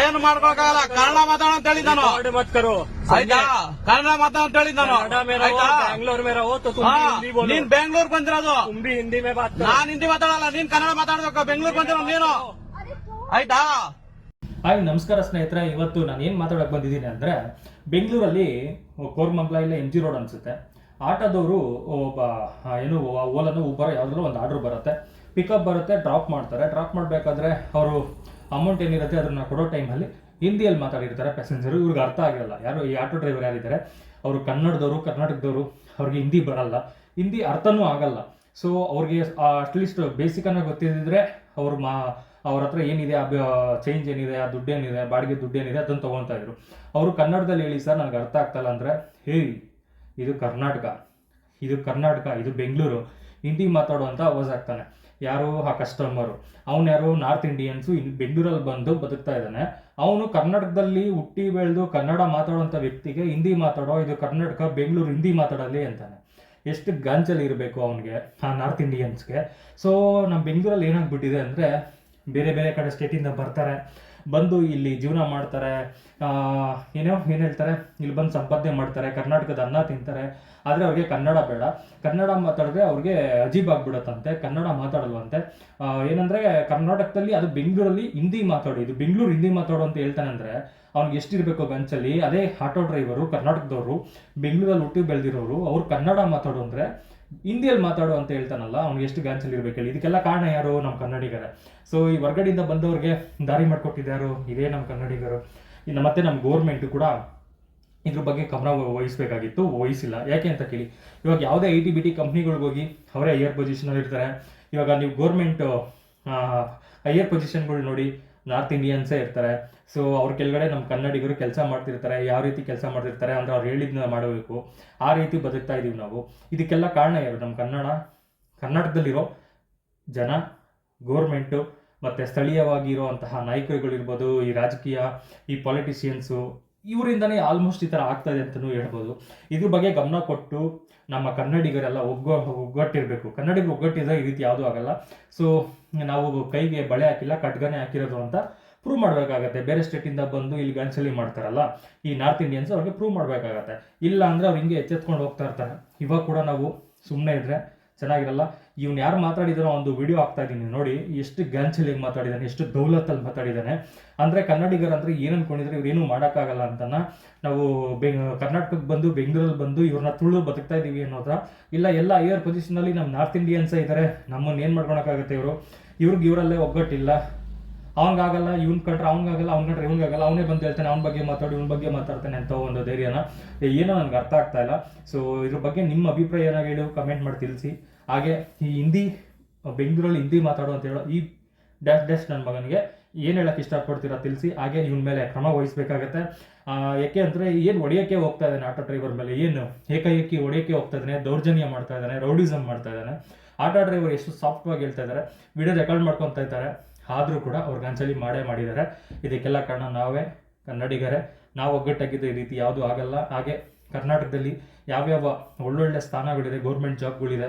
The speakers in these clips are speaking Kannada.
ಏನ್ ಮಾಡ್ಕೊಳಕಾಗಲ್ಲ ಕನ್ನಡ ಮಾತಾಡ ಅಂತ ಹೇಳಿದ್ದಾನು. ಮತ್ಕರು ಆಯ್ತಾ? ಕನ್ನಡ ಮಾತಾಡ ಅಂತ ಹೇಳಿದ್ದಾನು. ಬೆಂಗಳೂರು ಮೇರ ನೀನ್ ಬೆಂಗ್ಳೂರ್ ಬಂದಿರೋದು. ತುಂಬಿ ಹಿಂದಿ ಮೇ ಬಾತ್ ನಾನ್ ಹಿಂದಿ ಮಾತಾಡಲ್ಲ ನೀನ್ ಕನ್ನಡ ಮಾತಾಡ್ಬೇಕು. ಬೆಂಗ್ಳೂರ್ ಬಂದಿರೋ ನೀನು. ಆಯ್ತಾ? ಹಾಯ್ ನಮಸ್ಕಾರ ಸ್ನೇಹಿತರೆ. ಇವತ್ತು ನಾನು ಏನು ಮಾತಾಡಕ್ಕೆ ಬಂದಿದ್ದೀನಿ ಅಂದ್ರೆ ಬೆಂಗಳೂರಲ್ಲಿ ಕೋರ್ಮಂಗ್ಲ ಇಲ್ಲ ಎಂ ಜಿ ರೋಡ್ ಅನ್ಸುತ್ತೆ. ಆಟೋದವರು ಒಬ್ಬ ಏನು ಓಲನ್ನು ಉಬರ್ ಯಾವುದಾದ್ರು ಒಂದು ಆರ್ಡ್ರ್ ಬರುತ್ತೆ. ಪಿಕಪ್ ಬರುತ್ತೆ ಡ್ರಾಪ್ ಮಾಡ್ತಾರೆ. ಡ್ರಾಪ್ ಮಾಡಬೇಕಾದ್ರೆ ಅವರು ಅಮೌಂಟ್ ಏನಿರುತ್ತೆ ಅದನ್ನು ಕೊಡೋ ಟೈಮಲ್ಲಿ ಹಿಂದಿಯಲ್ಲಿ ಮಾತಾಡಿರ್ತಾರೆ ಪ್ಯಾಸೆಂಜರು ಇವ್ರಿಗೆ ಅರ್ಥ ಆಗಿರಲ್ಲ. ಯಾರು ಈ ಆಟೋ ಡ್ರೈವರ್ ಯಾರಿದ್ದಾರೆ, ಅವರು ಕನ್ನಡದವರು, ಕರ್ನಾಟಕದವರು, ಅವ್ರಿಗೆ ಹಿಂದಿ ಬರಲ್ಲ. ಹಿಂದಿ ಅರ್ಥನೂ ಆಗಲ್ಲ. ಸೊ ಅವ್ರಿಗೆ ಅಟ್ಲೀಸ್ಟ್ ಬೇಸಿಕನ್ನು ಗೊತ್ತಿದ್ದಿದ್ರೆ ಅವ್ರು ಮಾ, ಅವ್ರ ಹತ್ರ ಏನಿದೆ, ಆ ಚೇಂಜ್ ಏನಿದೆ, ಆ ದುಡ್ಡು ಏನಿದೆ, ಬಾಡಿಗೆ ದುಡ್ಡು ಏನಿದೆ ಅದನ್ನು ತೊಗೊತಾ ಇದ್ರು. ಅವರು ಕನ್ನಡದಲ್ಲಿ ಹೇಳಿ, ಸರ್, ನನಗೆ ಅರ್ಥ ಆಗ್ತಲ್ಲ ಅಂದರೆ, ಹೇಳಿ, ಇದು ಕರ್ನಾಟಕ ಇದು ಕರ್ನಾಟಕ, ಇದು ಬೆಂಗಳೂರು ಹಿಂದಿ ಮಾತಾಡುವಂಥ ಆಗ್ತಾನೆ ಯಾರು ಆ ಕಸ್ಟಮರು ಅವನು ಯಾರು ನಾರ್ತ್ ಇಂಡಿಯನ್ಸು ಇಲ್ಲಿ ಬೆಂಗಳೂರಲ್ಲಿ ಬಂದು ಬದುಕ್ತಾ ಇದ್ದಾನೆ. ಅವನು ಕರ್ನಾಟಕದಲ್ಲಿ ಹುಟ್ಟಿ ಬೆಳೆದು ಕನ್ನಡ ಮಾತಾಡುವಂಥ ವ್ಯಕ್ತಿಗೆ ಹಿಂದಿ ಮಾತಾಡೋ, ಇದು ಕರ್ನಾಟಕ ಬೆಂಗಳೂರು ಹಿಂದಿ ಮಾತಾಡಲಿ ಅಂತಾನೆ. ಎಷ್ಟು ಗಾಂಚಲ್ಲಿ ಇರಬೇಕು ಅವನಿಗೆ, ಆ ನಾರ್ತ್ ಇಂಡಿಯನ್ಸ್ಗೆ ಸೊ ನಮ್ಮ ಬೆಂಗಳೂರಲ್ಲಿ ಏನಾಗ್ಬಿಟ್ಟಿದೆ ಅಂದರೆ ಬೇರೆ ಬೇರೆ ಕಡೆ ಸ್ಟೇಟಿಂದ ಬರ್ತಾರೆ. ಬಂದು ಇಲ್ಲಿ ಜೀವನ ಮಾಡ್ತಾರೆ ಏನೋ, ಏನು ಹೇಳ್ತಾರೆ, ಇಲ್ಲಿ ಬಂದು ಸಂಪಾದನೆ ಮಾಡ್ತಾರೆ, ಕರ್ನಾಟಕದ ಅನ್ನ ತಿಂತಾರೆ. ಆದರೆ ಅವ್ರಿಗೆ ಕನ್ನಡ ಬೇಡ. ಕನ್ನಡ ಮಾತಾಡಿದ್ರೆ ಅವ್ರಿಗೆ ಅಜೀಬ್ ಆಗ್ಬಿಡುತ್ತಂತೆ. ಕನ್ನಡ ಮಾತಾಡಲ್ವಂತೆ. ಏನಂದರೆ ಕರ್ನಾಟಕದಲ್ಲಿ, ಅದು ಬೆಂಗಳೂರಲ್ಲಿ ಹಿಂದಿ ಮಾತಾಡು, ಇದು ಬೆಂಗಳೂರು ಹಿಂದಿ ಮಾತಾಡು ಅಂತ ಹೇಳ್ತಾನೆ ಅಂದರೆ, ಅವ್ನಿಗೆ ಎಷ್ಟಿರಬೇಕು ಗಂಚಲ್ಲಿ. ಅದೇ ಆಟೋ ಡ್ರೈವರು, ಕರ್ನಾಟಕದವರು, ಬೆಂಗಳೂರಲ್ಲಿ ಹುಟ್ಟಿ ಬೆಳೆದಿರೋರು, ಅವ್ರು ಕನ್ನಡ ಮಾತಾಡು ಅಂದ್ರೆ ಹಿಂದಿಯಲ್ಲಿ ಮಾತಾಡು ಅಂತ ಹೇಳ್ತಾನಲ್ಲ ಅವ್ನಿಗೆ ಎಷ್ಟು ಗ್ಯಾನ್ಸಲ್ ಇರ್ಬೇಕು ಹೇಳಿ. ಇದಕ್ಕೆಲ್ಲ ಕಾರಣ ಯಾರು? ನಮ್ಮ ಕನ್ನಡಿಗರೇ. ಸೊ ಈ ಹೊರಗಡೆಯಿಂದ ಬಂದವ್ರಿಗೆ ದಾರಿ ಮಾಡಿಕೊಟ್ಟಿದ್ದಾರು ಇದೇ ನಮ್ಮ ಕನ್ನಡಿಗರು. ಇನ್ನು ಮತ್ತೆ ನಮ್ಮ ಗೋರ್ಮೆಂಟ್ ಕೂಡ ಇದ್ರ ಬಗ್ಗೆ ಗಮನ ವಹಿಸಬೇಕಾಗಿತ್ತು. ವಹಿಸಿಲ್ಲ. ಯಾಕೆ ಅಂತ ಕೇಳಿ. ಇವಾಗ ಯಾವುದೇ ಐ ಟಿ ಬಿ ಟಿ ಕಂಪ್ನಿಗಳಿಗೆ ಹೋಗಿ ಅವರೇ ಹೈಯರ್ ಪೊಸಿಷನಲ್ಲಿ ಇರ್ತಾರೆ ಇವಾಗ ನೀವು ಗೋರ್ಮೆಂಟ್ ಹೈಯರ್ ಪೊಸಿಷನ್ಗಳು ನೋಡಿ ನಾರ್ತ್ ಇಂಡಿಯನ್ಸೇ ಇರ್ತಾರೆ. ಸೊ ಅವ್ರ ಕೆಳಗಡೆ ನಮ್ಮ ಕನ್ನಡಿಗರು ಕೆಲಸ ಮಾಡ್ತಿರ್ತಾರೆ, ಯಾವ ರೀತಿ ಕೆಲಸ ಮಾಡ್ತಿರ್ತಾರೆ ಅಂದ್ರೆ ಅವ್ರು ಹೇಳಿದ್ನ ಮಾಡಬೇಕು. ಆ ರೀತಿ ಬದುಕ್ತಾ ಇದೀವಿ ನಾವು. ಇದಕ್ಕೆಲ್ಲ ಕಾರಣ ಯಾರು? ನಮ್ಮ ಕನ್ನಡ, ಕರ್ನಾಟಕದಲ್ಲಿರೋ ಜನ ಗೋರ್ಮೆಂಟು ಮತ್ತು ಸ್ಥಳೀಯವಾಗಿರುವಂತಹ ನಾಯಕರುಗಳಿರ್ಬೋದು, ಈ ರಾಜಕೀಯ, ಈ ಪೊಲಿಟಿಷಿಯನ್ಸು ಇವರಿಂದನೇ ಆಲ್ಮೋಸ್ಟ್ ಈ ಥರ ಆಗ್ತಾ ಇದೆ ಅಂತಲೂ ಹೇಳ್ಬೋದು. ಇದ್ರ ಬಗ್ಗೆ ಗಮನ ಕೊಟ್ಟು ನಮ್ಮ ಕನ್ನಡಿಗರೆಲ್ಲ ಒಗ್ಗೊ, ಒಗ್ಗಟ್ಟಿರಬೇಕು. ಕನ್ನಡಿಗರು ಒಗ್ಗಟ್ಟಿದ್ರೆ ಈ ರೀತಿ ಯಾವುದೂ ಆಗಲ್ಲ. ಸೊ ನಾವು ಕೈಗೆ ಬಳೆ ಹಾಕಿಲ್ಲ ಕಟ್ಗನೆ ಹಾಕಿರೋದು ಅಂತ ಪ್ರೂವ್ ಮಾಡಬೇಕಾಗತ್ತೆ. ಬೇರೆ ಸ್ಟೇಟಿಂದ ಬಂದು ಇಲ್ಲಿ ಗಂಚಲಿ ಮಾಡ್ತಾರಲ್ಲ, ಈ ನಾರ್ತ್ ಇಂಡಿಯನ್ಸ್ ಅವ್ರಿಗೆ ಪ್ರೂವ್ ಮಾಡಬೇಕಾಗತ್ತೆ. ಇಲ್ಲ ಅಂದರೆ ಅವ್ರು ಹಿಂಗೆ ಎಚ್ಚೆತ್ಕೊಂಡು ಹೋಗ್ತಾ ಇರ್ತಾರೆ. ಇವಾಗ ಕೂಡ ನಾವು ಸುಮ್ಮನೆ ಇದ್ರೆ ಚೆನ್ನಾಗಿರಲ್ಲ. ಇವ್ನು ಯಾರು ಮಾತಾಡಿದಾರೋ ಒಂದು ವಿಡಿಯೋ ಆಗ್ತಾ ಇದ್ದೀನಿ ನೋಡಿ, ಎಷ್ಟು ಗಂಚಲಿಗೆ ಮಾತಾಡಿದ್ದಾನೆ ಎಷ್ಟು ದೌಲತ್ತಲ್ಲಿ ಮಾತಾಡಿದ್ದಾನೆ ಅಂದರೆ ಕನ್ನಡಿಗರು ಅಂದರೆ ಏನು ಅನ್ಕೊಂಡಿದ್ರೆ ಇವ್ರು ಮಾಡೋಕ್ಕಾಗಲ್ಲ ಅಂತನ ನಾವು ಬೆಂಗ್ ಕರ್ನಾಟಕಕ್ಕೆ ಬಂದು ಬೆಂಗಳೂರಲ್ಲಿ ಬಂದು ಇವ್ರನ್ನ ತುಳು ಬದುಕ್ತಾ ಇದ್ದೀವಿ ಅನ್ನೋದ್ರ. ಇಲ್ಲ, ಎಲ್ಲ ಹೈಯರ್ ಪೊಸಿಷನಲ್ಲಿ ನಮ್ಮ ನಾರ್ತ್ ಇಂಡಿಯನ್ಸೇ ಇದ್ದಾರೆ ನಮ್ಮನ್ನು ಏನು ಮಾಡ್ಕೊಳಕ್ಕಾಗತ್ತೆ ಇವರು? ಇವ್ರಿಗೆ ಇವರಲ್ಲೇ ಒಗ್ಗಟ್ಟಿಲ್ಲ. ಅವಂಗಾಗಲ್ಲ ಇವ್ನ ಕಂಡ್ರೆ ಅವ್ನಿಗಾಗಲ್ಲ, ಅವ್ನ ಕಂಡ್ರೆ ಇವ್ನಿಗಾಗಲ್ಲ, ಅವನೇ ಬಂದು ಹೇಳ್ತಾನೆ, ಅವ್ನ ಬಗ್ಗೆ ಮಾತಾಡಿ, ಇವ್ನ ಬಗ್ಗೆ ಮಾತಾಡ್ತಾನೆ ಅಂತ ಒಂದು ಧೈರ್ಯನ. ಏನೋ ನನಗೆ ಅರ್ಥ ಆಗ್ತಾ ಇಲ್ಲ. ಸೊ ಇದ್ರ ಬಗ್ಗೆ ನಿಮ್ಮ ಅಭಿಪ್ರಾಯ ಏನಾಗಿ ಹೇಳು ಕಮೆಂಟ್ ಮಾಡಿ ತಿಳಿಸಿ. ಹಾಗೆ, ಈ ಹಿಂದಿ, ಬೆಂಗಳೂರಲ್ಲಿ ಹಿಂದಿ ಮಾತಾಡು ಅಂತ ಹೇಳೋ ಈ ಡ್ಯಾಶ್ ಡ್ಯಾಶ್ ನನ್ನ ಮಗನಿಗೆ ಏನು ಹೇಳಕ್ಕೆ ಇಷ್ಟಪಡ್ತೀರಾ ತಿಳಿಸಿ. ಹಾಗೆ, ಇವನ ಮೇಲೆ ಕ್ರಮ ವಹಿಸಬೇಕಾಗತ್ತೆ. ಯಾಕೆ ಅಂದರೆ ಏನು ಹೊಡೆಯೋಕ್ಕೆ ಹೋಗ್ತಾ ಇದ್ದಾನೆ ಆಟೋ ಡ್ರೈವರ್ ಮೇಲೆ? ಏನು? ಏಕಾಏಕಿ ಹೊಡೆಯೋಕ್ಕೆ ಹೋಗ್ತಾ ಇದ್ದಾನೆ, ದೌರ್ಜನ್ಯ ಮಾಡ್ತಾ ಇದ್ದಾನೆ ರೌಡಿಸಮ್ ಮಾಡ್ತಾ ಇದ್ದಾನೆ. ಆಟೋ ಡ್ರೈವರ್ ಎಷ್ಟು ಸಾಫ್ಟ್ವಾಗಿ ಹೇಳ್ತಾ ಇದ್ದಾರೆ. ವಿಡಿಯೋ ರೆಕಾರ್ಡ್ ಮಾಡ್ಕೊತಾ ಇದ್ದಾರೆ. ಆದರೂ ಕೂಡ ಅವ್ರಿಗೆ ಗಾಂಚಲಿ ಮಾಡೇ ಮಾಡಿದ್ದಾರೆ. ಇದಕ್ಕೆಲ್ಲ ಕಾರಣ ನಾವೇ ಕನ್ನಡಿಗರೇ. ನಾವು ಒಗ್ಗಟ್ಟಾಗಿದ್ದ ಈ ರೀತಿ ಯಾವುದೂ ಆಗಲ್ಲ. ಹಾಗೆ ಕರ್ನಾಟಕದಲ್ಲಿ ಯಾವ್ಯಾವ ಒಳ್ಳೊಳ್ಳೆ ಸ್ಥಾನಗಳಿದೆ ಗೌರ್ಮೆಂಟ್ ಜಾಬ್ಗಳಿದೆ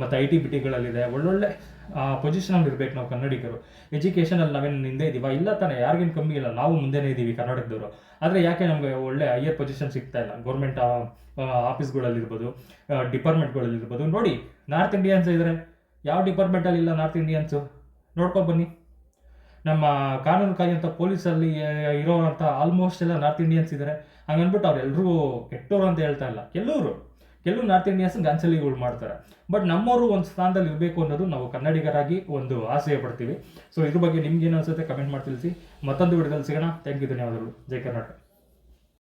ಮತ್ತು ಐ ಟಿ ಬಿ ಟಿಗಳಲ್ಲಿದೆ ಒಳ್ಳೊಳ್ಳೆ ಪೊಸಿಷನಲ್ಲಿ ಇರಬೇಕು ನಾವು ಕನ್ನಡಿಗರು. ಎಜುಕೇಷನಲ್ಲಿ ನಾವೇನು ಹಿಂದೆ ಇದ್ದೀವ ಇಲ್ಲ ತಾನೇ, ಯಾರಿಗೇನು ಕಮ್ಮಿ ಇಲ್ಲ. ನಾವು ಮುಂದೆನೇ ಇದ್ದೀವಿ ಕರ್ನಾಟಕದವರು. ಆದರೆ ಯಾಕೆ ನಮಗೆ ಒಳ್ಳೆ ಹೈಯರ್ ಪೊಸಿಷನ್ ಸಿಗ್ತಾ ಇಲ್ಲ? ಗೌರ್ಮೆಂಟ್ ಆಫೀಸ್ಗಳಲ್ಲಿರ್ಬೋದು ಡಿಪಾರ್ಟ್ಮೆಂಟ್ಗಳಲ್ಲಿರ್ಬೋದು ನೋಡಿ ನಾರ್ತ್ ಇಂಡಿಯನ್ಸ್ ಇದ್ದಾರೆ ಯಾವ ಡಿಪಾರ್ಟ್ಮೆಂಟಲ್ಲಿ ಇಲ್ಲ ನಾರ್ತ್ ಇಂಡಿಯನ್ಸು ನೋಡ್ಕೊಂಡು ಬನ್ನಿ. ನಮ್ಮ ಕಾನೂನು ಕಾಯುವಂಥ ಪೊಲೀಸಲ್ಲಿ ಇರೋವಂಥ ಆಲ್ಮೋಸ್ಟ್ ಎಲ್ಲ ನಾರ್ತ್ ಇಂಡಿಯನ್ಸ್ ಇದ್ದಾರೆ ಹಂಗನ್ಬಿಟ್ಟು ಅವ್ರೆಲ್ಲರೂ ಕೆಟ್ಟವರು ಅಂತ ಹೇಳ್ತಾ ಇಲ್ಲ. ಕೆಲವರು ಕೆಲವು ನಾರ್ತ್ ಇಂಡಿಯನ್ಸ್ ಗಂಚಲಿಗಳು ಮಾಡ್ತಾರೆ. ಬಟ್ ನಮ್ಮವರು ಒಂದು ಸ್ಥಾನದಲ್ಲಿ ಇರಬೇಕು ಅನ್ನೋದು ನಾವು ಕನ್ನಡಿಗರಾಗಿ ಒಂದು ಆಸೆ ಪಡ್ತೀವಿ. ಸೊ ಇದ್ರ ಬಗ್ಗೆ ನಿಮ್ಗೆ ಏನು ಅನ್ಸುತ್ತೆ ಕಮೆಂಟ್ ಮಾಡಿ ತಿಳಿಸಿ ಮತ್ತೊಂದು ವಿಡಿಯೋದಲ್ಲಿ ಸಿಗೋಣ. ಥ್ಯಾಂಕ್ ಯು ಧನ್ಯವಾದಗಳು. ಜೈ ಕರ್ನಾಟಕ.